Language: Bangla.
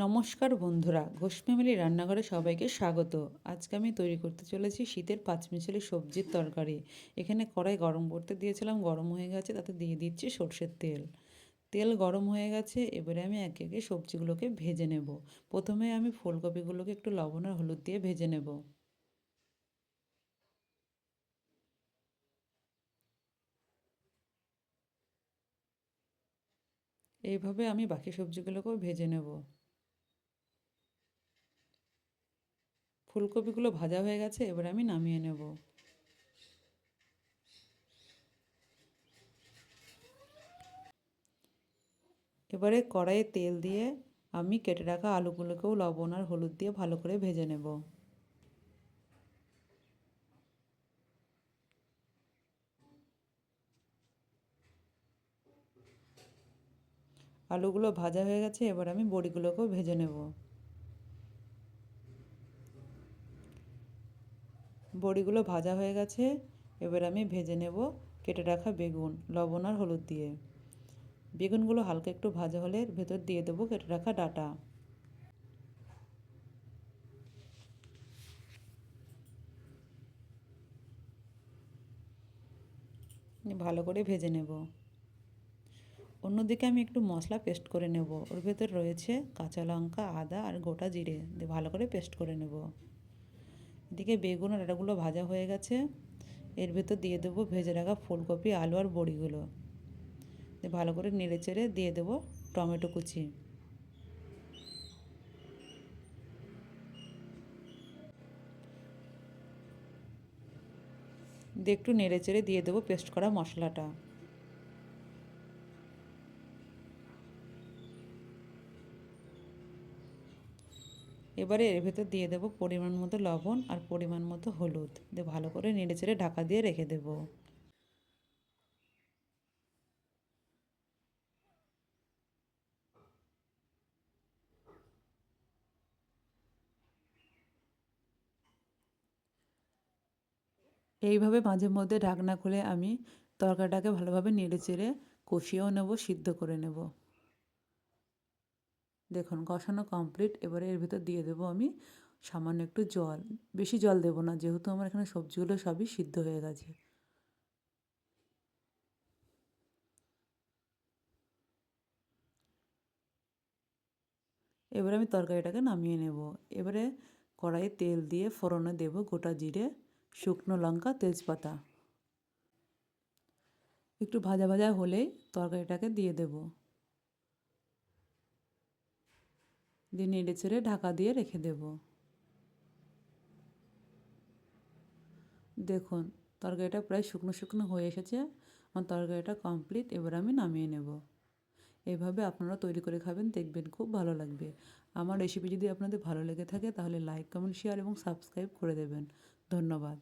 নমস্কার বন্ধুরা, ঘোষ ফ্যামিলি রান্নাঘরে সবাইকে স্বাগত। আজকে আমি তৈরি করতে চলেছি শীতের পাঁচমিশালি সবজির তরকারি। এখানে কড়াই গরম করতে দিয়েছিলাম, গরম হয়ে গেছে, তাতে দিয়ে দিচ্ছি সর্ষের তেল। তেল গরম হয়ে গেছে, এবারে আমি একে একে সবজিগুলোকে ভেজে নেব। প্রথমে আমি ফুলকপিগুলোকে একটু লবণ আর হলুদ দিয়ে ভেজে নেব। এইভাবে আমি বাকি সবজিগুলোকেও ভেজে নেব। ফুলকপিগুলো ভাজা হয়ে গেছে, এবার আমি নামিয়ে নেব। এবারে কড়াইয়ে তেল দিয়ে আমি কেটে রাখা আলুগুলোকেও লবণ আর হলুদ দিয়ে ভালো করে ভেজে নেব। আলুগুলো ভাজা হয়ে গেছে, এবার আমি বড়িগুলোকেও ভেজে নেব। বড়িগুলো ভাজা হয়ে গেছে। এবার আমি ভেজে নেব কেটে রাখা বেগুন, লবণ আর হলুদ দিয়ে। বেগুনগুলো হালকা একটু ভাজা হলে ভেতর দিয়ে দেবো কেটে রাখা ডাটা। ভালো করে ভেজে নেব। অন্যদিকে আমি একটু মশলা পেস্ট করে নেব। ওর ভেতর রয়েছে কাঁচা লঙ্কা, আদা আর গোটা জিরে। দিয়ে ভালো করে পেস্ট করে নেব। এদিকে বেগুন আর ডাটাগুলো ভাজা হয়ে গেছে। এর ভেতর দিয়ে দেবো ভেজে রাখা ফুলকপি, আলু আর বড়িগুলো। ভালো করে নেড়ে চেড়ে দিয়ে দেবো টমেটো কুচি। দিয়ে একটু নেড়ে চেড়ে দিয়ে দেবো পেস্ট করা মশলাটা। এবারে এর ভেতর দিয়ে দেবো পরিমাণ মতো লবণ আর পরিমাণ মতো হলুদ। দিয়ে ভালো করে নেড়ে চেড়ে ঢাকা দিয়ে রেখে দেবো। এইভাবে মাঝে মধ্যে ঢাকনা খুলে আমি তরকারিটাকে ভালোভাবে নেড়ে চেড়ে কষিয়েও নেব, সিদ্ধ করে নেব। দেখুন, কষানো কমপ্লিট এবারে এর ভিতর দিয়ে দেবো আমি সামান্য একটু জল। বেশি জল দেবো না, যেহেতু আমার এখানে সবজিগুলো সবই সিদ্ধ হয়ে গেছে। এবারে আমি তরকারিটাকে নামিয়ে নেব। এবারে কড়াইয়ে তেল দিয়ে ফোড়নে দেব গোটা জিরে, শুকনো লঙ্কা, তেজপাতা। একটু ভাজা ভাজা হলেই তরকারিটাকে দিয়ে দেব। দিয়ে নেড়ে চেড়ে ঢাকা দিয়ে রেখে দেব। দেখুন, তরকারিটা প্রায় শুকনো শুকনো হয়ে এসেছে। আমার তরকারিটা কমপ্লিট এবার আমি নামিয়ে নেব। এভাবে আপনারা তৈরি করে খাবেন, দেখবেন খুব ভালো লাগবে। আমার রেসিপি যদি আপনাদের ভালো লেগে থাকে, তাহলে লাইক কমেন্ট শেয়ার এবং সাবস্ক্রাইব করে দেবেন। ধন্যবাদ।